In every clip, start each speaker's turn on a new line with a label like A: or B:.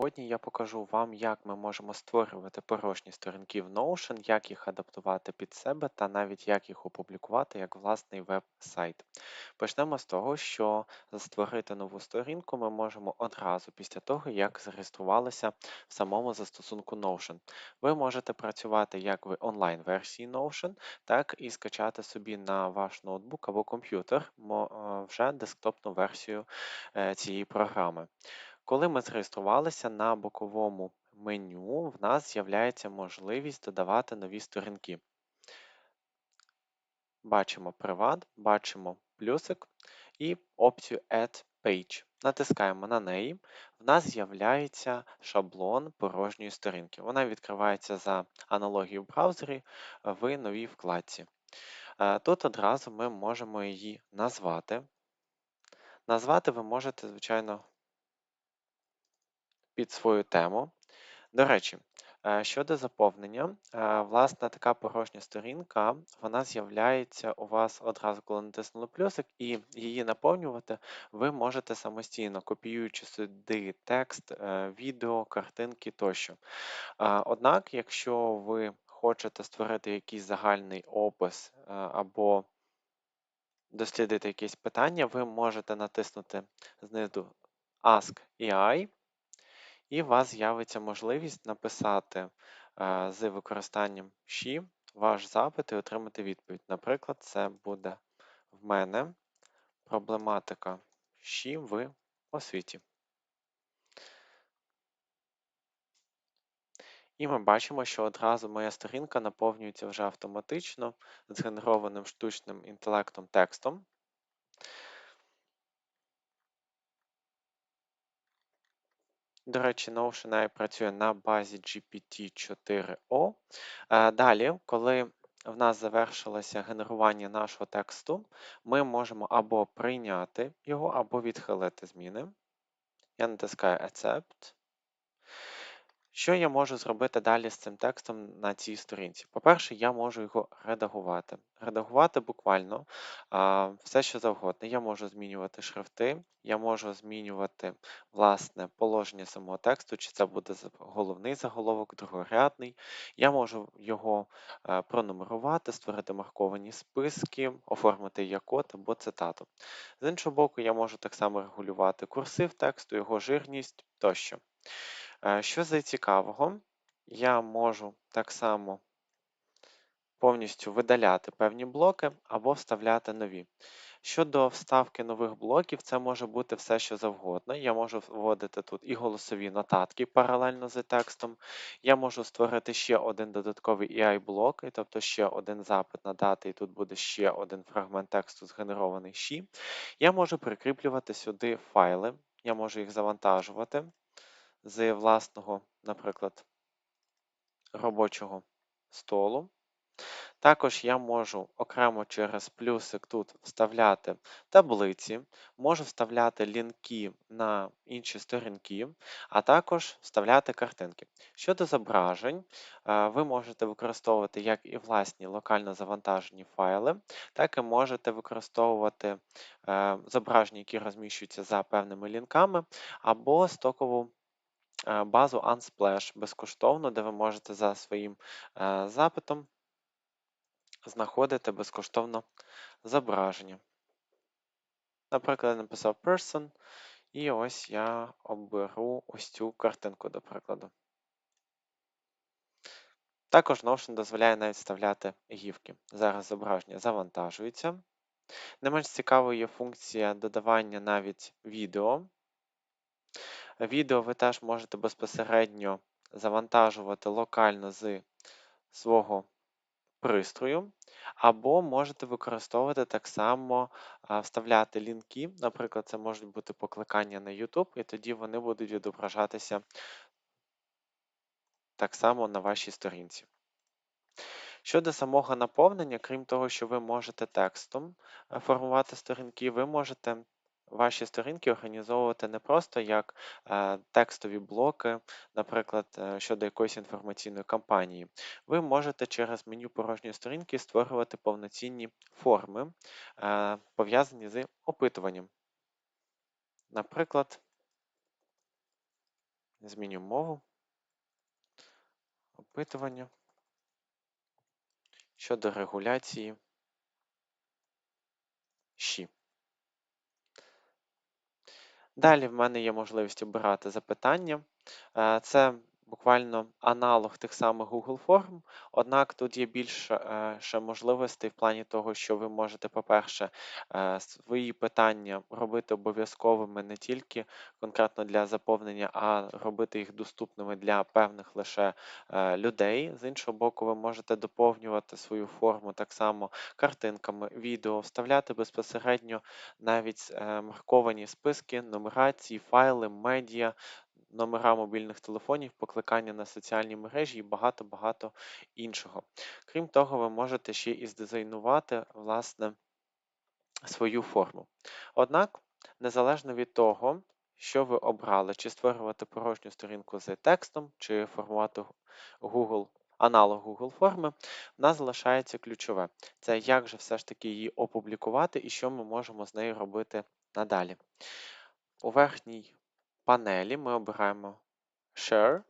A: Сьогодні я покажу вам, як ми можемо створювати порожні сторінки в Notion, як їх адаптувати під себе та навіть як їх опублікувати як власний веб-сайт. Почнемо з того, що створити нову сторінку ми можемо одразу після того, як зареєструвалися в самому застосунку Notion. Ви можете працювати як в онлайн-версії Notion, так і скачати собі на ваш ноутбук або комп'ютер е, вже десктопну версію е, цієї програми. Коли ми зареєструвалися на боковому меню, в нас з'являється можливість додавати нові сторінки. Бачимо приват, бачимо плюсик і опцію Add Page. Натискаємо на неї. В нас з'являється шаблон порожньої сторінки. Вона відкривається за аналогією в браузері в новій вкладці. Е, тут одразу ми можемо її назвати. Назвати ви можете, звичайно, під свою тему. До речі, е, щодо заповнення, е, власне, така порожня сторінка, вона з'являється у вас одразу, коли натиснули плюсик, і її наповнювати ви можете самостійно, копіюючи сюди текст, е, відео, картинки тощо. Однак, якщо ви хочете створити якийсь загальний опис або дослідити якесь питання, ви можете натиснути знизу Ask AI, і у вас з'явиться можливість написати е, з використанням «She» ваш запит і отримати відповідь. Наприклад, це буде в мене проблематика «She» в освіті. І ми бачимо, що одразу моя сторінка наповнюється вже автоматично згенерованим штучним інтелектом текстом. До речі, Notion працює на базі GPT-4O. Е, далі, коли в нас завершилося генерування нашого тексту, ми можемо або прийняти його, або відхилити зміни. Я натискаю Accept. Що я можу зробити далі з цим текстом на цій сторінці? По-перше, я можу його редагувати. Редагувати буквально все, що завгодно. Я можу змінювати шрифти, я можу змінювати власне положення самого тексту, чи це буде головний заголовок, другорядний. Я можу його а, пронумерувати, створити марковані списки, оформити як код або цитату. З іншого боку, я можу так само регулювати курсив тексту, його жирність тощо. Е, що за цікавого, я можу так само повністю видаляти певні блоки або вставляти нові. Щодо вставки нових блоків, це може бути все, що завгодно. Я можу вводити тут і голосові нотатки паралельно з текстом. Я можу створити ще один додатковий EI-блок, тобто ще один запит надати, і тут буде ще один фрагмент тексту згенерований ще. Я можу прикріплювати сюди файли, я можу їх завантажувати з власного, наприклад, робочого столу. Також я можу окремо через плюсик тут вставляти таблиці, можу вставляти лінки на інші сторінки, а також вставляти картинки. Щодо зображень, е, ви можете використовувати як і власні локально завантажені файли, так і можете використовувати е, зображення, які розміщуються за певними лінками, або стокову базу Unsplash безкоштовно, де ви можете за своїм е, запитом знаходити безкоштовно зображення. Наприклад, я написав person, і ось я оберу ось цю картинку, до прикладу. Також Notion дозволяє навіть вставляти гівки. Зараз зображення завантажується. Не менш цікавою є функція додавання навіть відео. Відео ви теж можете безпосередньо завантажувати локально з свого пристрою, або можете використовувати так само вставляти лінки. Наприклад, це можуть бути покликання на YouTube, і тоді вони будуть відображатися так само на вашій сторінці. Щодо самого наповнення, крім того, що ви можете текстом е, формувати сторінки, ви можете ваші сторінки організовувати не просто як е, текстові блоки, наприклад, е, щодо якоїсь інформаційної кампанії. Ви можете через меню порожньої сторінки створювати повноцінні форми, е, пов'язані з опитуванням. Наприклад, Зміню мову. Опитування щодо регуляції Далі в мене є можливість обирати запитання. Е, Це буквально аналог тих самих Google форм, однак тут є більше можливостей в плані того, що ви можете, по-перше, е, свої питання робити обов'язковими не тільки конкретно для заповнення, а робити їх доступними для певних лише е, людей. З іншого боку, ви можете доповнювати свою форму так само картинками, відео, вставляти безпосередньо навіть е, марковані списки, нумерації, файли, медіа, номера мобільних телефонів, покликання на соціальні мережі і багато-багато іншого. Крім того, ви можете ще і здизайнувати власне свою форму. Однак, незалежно від того, що ви обрали, чи створювати порожню сторінку з текстом, чи формувати Google. Аналог Google форми, в нас залишається ключове. Це як же все ж таки її опублікувати і що ми можемо з нею робити надалі. У верхній панелі ми обираємо Share.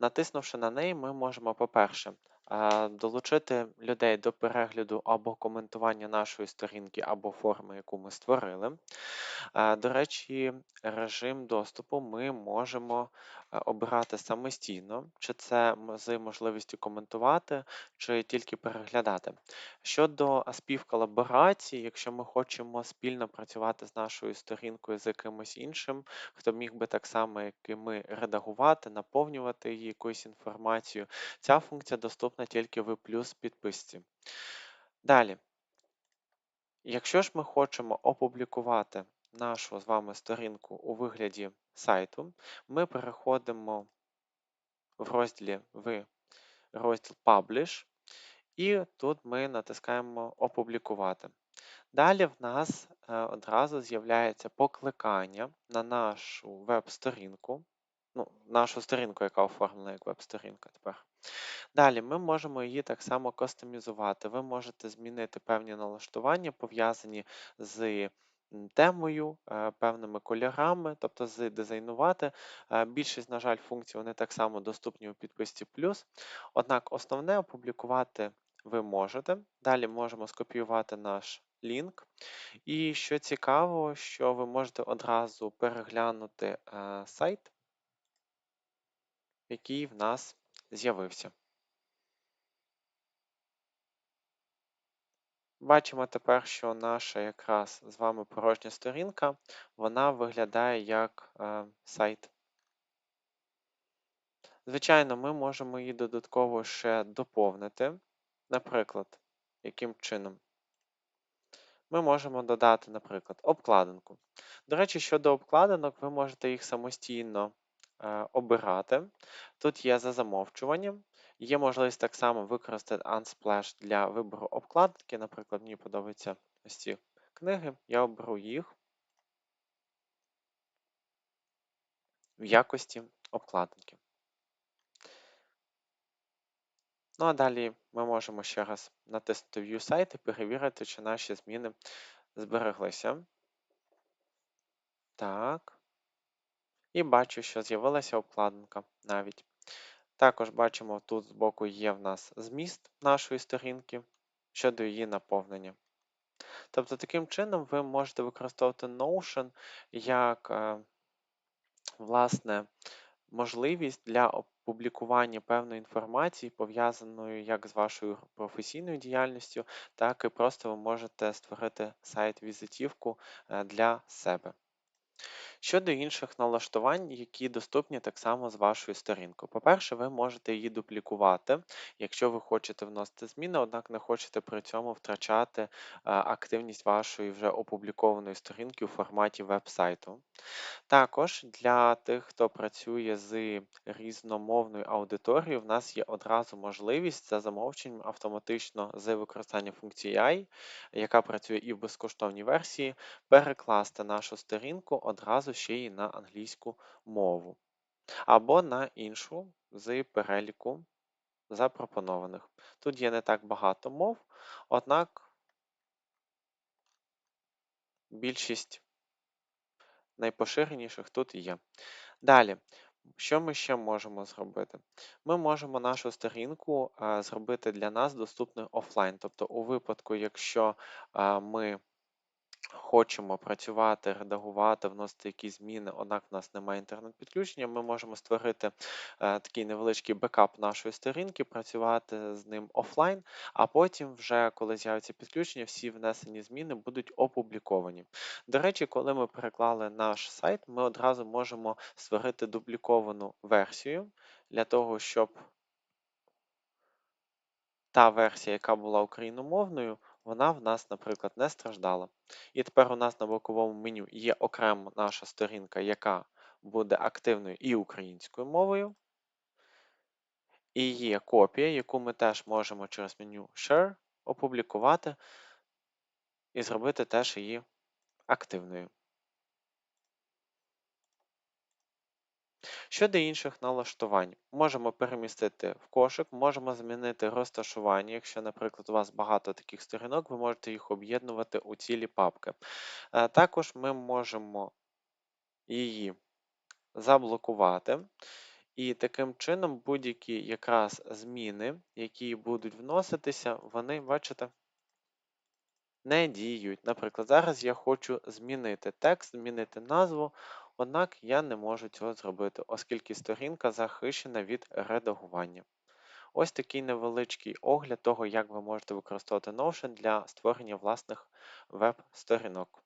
A: Натиснувши на неї, ми можемо, по-перше, долучити людей до перегляду або коментування нашої сторінки або форми, яку ми створили. До речі, режим доступу ми можемо обирати самостійно, чи це з можливістю коментувати, чи тільки переглядати. Щодо співколаборації, якщо ми хочемо спільно працювати з нашою сторінкою з якимось іншим, хто міг би так само, як і ми, редагувати, наповнювати її якоюсь інформацією, ця функція доступна тільки в плюс підписці. Далі. Якщо ж ми хочемо опублікувати нашу з вами сторінку у вигляді сайту, ми переходимо в розділі в розділ Publish, і тут ми натискаємо Опублікувати. Далі в нас е, одразу з'являється покликання на нашу веб-сторінку, ну, нашу сторінку, яка оформлена як веб-сторінка тепер. Далі ми можемо її так само кастомізувати. Ви можете змінити певні налаштування, пов'язані з темою, е, певними кольорами, тобто здизайнувати. Е, більшість, на жаль, функцій вони так само доступні у підписці плюс. Однак основне опублікувати ви можете. Далі можемо скопіювати наш лінк. І що цікаво, що ви можете одразу переглянути е, сайт, який в нас з'явився. Бачимо тепер, що наша якраз з вами порожня сторінка, вона виглядає як е, сайт. Звичайно, ми можемо її додатково ще доповнити. Наприклад, яким чином? Ми можемо додати, наприклад, обкладинку. До речі, щодо обкладинок, ви можете їх самостійно е, обирати. Тут є за замовчуванням. Є можливість так само використати Unsplash для вибору обкладинки. Наприклад, мені подобаються ось ці книги. Я оберу їх в якості обкладинки. Ну а далі ми можемо ще раз натиснути View сайт і перевірити, чи наші зміни збереглися. Так. І бачу, що з'явилася обкладинка навіть. Також бачимо, тут збоку є в нас зміст нашої сторінки щодо її наповнення. Тобто, таким чином ви можете використовувати Notion як, е, власне, можливість для опублікування певної інформації, пов'язаної як з вашою професійною діяльністю, так і просто ви можете створити сайт-візитівку е, для себе. Щодо інших налаштувань, які доступні так само з вашою сторінкою. По-перше, ви можете її дуплікувати, якщо ви хочете вносити зміни, однак не хочете при цьому втрачати е, активність вашої вже опублікованої сторінки у форматі веб-сайту. Також для тих, хто працює з різномовною аудиторією, в нас є одразу можливість за замовченням автоматично з використанням функції AI, яка працює і в безкоштовній версії, перекласти нашу сторінку одразу ще й на англійську мову, або на іншу з переліку запропонованих. Тут є не так багато мов, однак більшість найпоширеніших тут є. Далі Що ми ще можемо зробити? Ми можемо нашу сторінку зробити для нас доступною офлайн. Тобто, у випадку, якщо ми хочемо працювати, редагувати, вносити якісь зміни, однак в нас немає інтернет-підключення, ми можемо створити е, такий невеличкий бекап нашої сторінки, працювати з ним офлайн, а потім, вже коли з'явиться підключення, всі внесені зміни будуть опубліковані. До речі, коли ми переклали наш сайт, ми одразу можемо створити дубліковану версію для того, щоб та версія, яка була україномовною, вона в нас, наприклад, не страждала. І тепер у нас на боковому меню є окремо наша сторінка, яка буде активною і українською мовою. І є копія, яку ми теж можемо через меню Share опублікувати і зробити теж її активною. Щодо інших налаштувань, можемо перемістити в кошик, можемо змінити розташування. Якщо, наприклад, у вас багато таких сторінок, ви можете їх об'єднувати у цілі папки. Е, також ми можемо її заблокувати. І таким чином будь-які якраз зміни, які будуть вноситися, вони, бачите, не діють. Наприклад, зараз я хочу змінити текст, змінити назву, однак я не можу цього зробити, оскільки сторінка захищена від редагування. Ось такий невеличкий огляд того, як ви можете використовувати Notion для створення власних веб-сторінок.